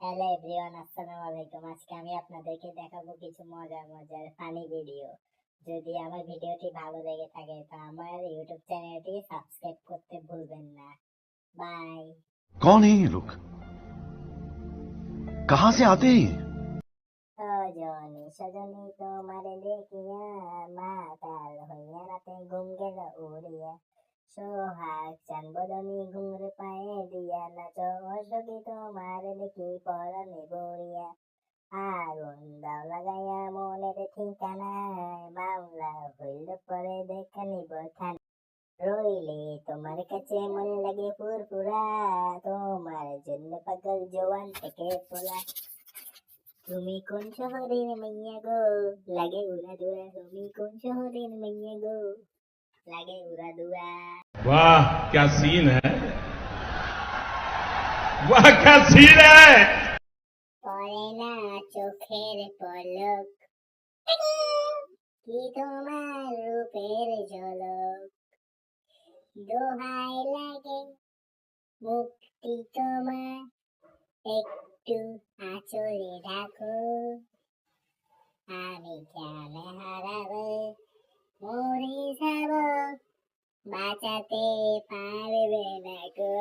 Hello everyone আসসালামু আলাইকুম আজকে আমি আপনাদেরকে দেখাবো কিছু মজার মজার ফানি ভিডিও যদি আমার ভিডিওটি ভালো লেগে থাকে তো আমার ইউটিউব চ্যানেলটি সাবস্ক্রাইব করতে ভুলবেন না বাই कौन है ये लोग कहां से आते हैं ये? সজনী সজনী তোমার দেখিয়া সোহাগ চান বদনী ঘুমরে পায়ে দিয়া নাচ অসখী তোমার দেখি পরনে বড়িয়া আগুন দাও লাগাইয়া মনের ঠিকানায় মামলা হইল পরে দেখা নিব থানা। রইলে তোমার কাছে মন লাগে ফুরফুরা, তোমার জন্য পাগল জওয়ান থেকে পোলা। তুমি কোন শহরের মাইয়া গো? লাগে উড়া দুরা তুমি কোন শহরের মাইয়া গো? লাগে উড়া দুরা वाह क्या सीन है वाह क्या सीन है পরে না চোখের পলক কি তোমার রূপের ঝলক দোহাই লাগে মুক্তি তোমার একটু আঁচলে রাখো মরে যাব বাঁচাতে পারবে না গো